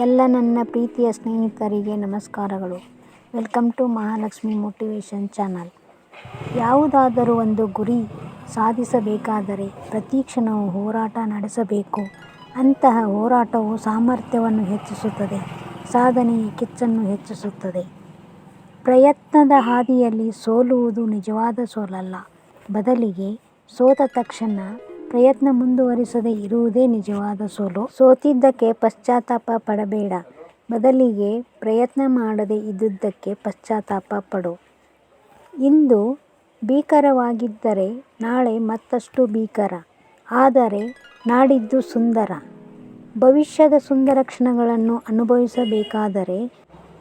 ಎಲ್ಲ ನನ್ನ ಪ್ರೀತಿಯ ಸ್ನೇಹಿತರಿಗೆ ನಮಸ್ಕಾರಗಳು. Welcome to Mahalakshmi motivation channel. ಯಾವುದಾದರೂ ಒಂದು ಗುರಿ ಸಾಧಿಸಬೇಕಾದರೆ ಪ್ರತಿ ಕ್ಷಣವೂ ಹೋರಾಟ ನಡೆಸಬೇಕು. ಅಂತಹ ಹೋರಾಟವು ಸಾಮರ್ಥ್ಯವನ್ನು ಹೆಚ್ಚಿಸುತ್ತದೆ, ಸಾಧನೆಯ ಕಿಚ್ಚನ್ನು ಹೆಚ್ಚಿಸುತ್ತದೆ. ಪ್ರಯತ್ನದ ಹಾದಿಯಲ್ಲಿ ಸೋಲುವುದು ನಿಜವಾದ ಸೋಲಲ್ಲ. ಬದಲಿಗೆ ಸೋತ ತಕ್ಷಣ ಪ್ರಯತ್ನ ಮುಂದುವರಿಸದೆ ಇರುವುದೇ ನಿಜವಾದ ಸೋಲು. ಸೋತಿದ್ದಕ್ಕೆ ಪಶ್ಚಾತ್ತಾಪ ಪಡಬೇಡ. ಬದಲಿಗೆ ಪ್ರಯತ್ನ ಮಾಡದೇ ಇದ್ದುದಕ್ಕೆ ಪಶ್ಚಾತ್ತಾಪ ಪಡು. ಇಂದು ಭೀಕರವಾಗಿದ್ದರೆ ನಾಳೆ ಮತ್ತಷ್ಟು ಭೀಕರ. ಆದರೆ ನಾಡಿದ್ದು ಸುಂದರ. ಭವಿಷ್ಯದ ಸುಂದರ ಕ್ಷಣಗಳನ್ನು ಅನುಭವಿಸಬೇಕಾದರೆ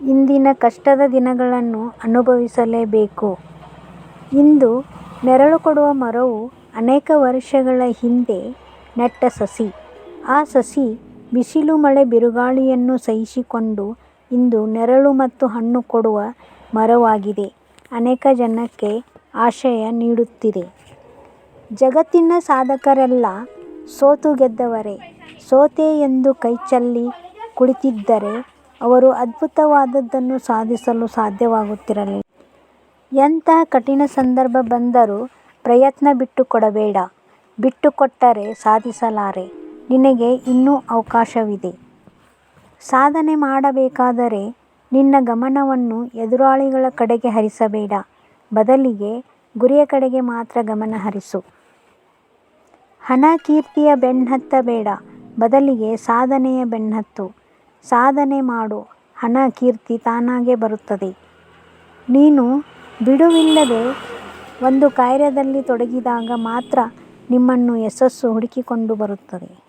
ಇಂದಿನ ಕಷ್ಟದ ದಿನಗಳನ್ನು ಅನುಭವಿಸಲೇಬೇಕು. ಇಂದು ನೆರಳು ಕೊಡುವ ಮರವು ಅನೇಕ ವರ್ಷಗಳ ಹಿಂದೆ ನೆಟ್ಟ ಸಸಿ. ಆ ಸಸಿ ಬಿಸಿಲು ಮಳೆ ಬಿರುಗಾಳಿಯನ್ನು ಸಹಿಸಿಕೊಂಡು ಇಂದು ನೆರಳು ಮತ್ತು ಹಣ್ಣು ಕೊಡುವ ಮರವಾಗಿದೆ. ಅನೇಕ ಜನಕ್ಕೆ ಆಶಯ ನೀಡುತ್ತಿದೆ. ಜಗತ್ತಿನ ಸಾಧಕರೆಲ್ಲ ಸೋತು ಗೆದ್ದವರೇ, ಸೋತೆ ಎಂದು ಕೈಚಲ್ಲಿ ಕುಳಿತಿದ್ದರೆ ಅವರು ಅದ್ಭುತವಾದದ್ದನ್ನು ಸಾಧಿಸಲು ಸಾಧ್ಯವಾಗುತ್ತಿರಲಿಲ್ಲ. ಎಂತಹ ಕಠಿಣ ಸಂದರ್ಭ ಬಂದರೂ ಪ್ರಯತ್ನ ಬಿಟ್ಟುಕೊಡಬೇಡ. ಬಿಟ್ಟುಕೊಟ್ಟರೆ ಸಾಧಿಸಲಾರೆ. ನಿನಗೆ ಇನ್ನೂ ಅವಕಾಶವಿದೆ. ಸಾಧನೆ ಮಾಡಬೇಕಾದರೆ ನಿನ್ನ ಗಮನವನ್ನು ಎದುರಾಳಿಗಳ ಕಡೆಗೆ ಹರಿಸಬೇಡ. ಬದಲಿಗೆ ಗುರಿಯ ಕಡೆಗೆ ಮಾತ್ರ ಗಮನ ಹರಿಸು. ಹಣ ಕೀರ್ತಿಯ ಬೆನ್ನತ್ತಬೇಡ. ಬದಲಿಗೆ ಸಾಧನೆಯ ಬೆನ್ನತ್ತು. ಸಾಧನೆ ಮಾಡು. ಹಣ ಕೀರ್ತಿ ತಾನಾಗೇ ಬರುತ್ತದೆ. ನೀನು ಬಿಡುವಿಲ್ಲದೆ ಒಂದು ಕಾರ್ಯದಲ್ಲಿ ತೊಡಗಿದಾಗ ಮಾತ್ರ ನಿಮ್ಮನ್ನು ಯಶಸ್ಸು ಹುಡುಕಿಕೊಂಡು ಬರುತ್ತದೆ.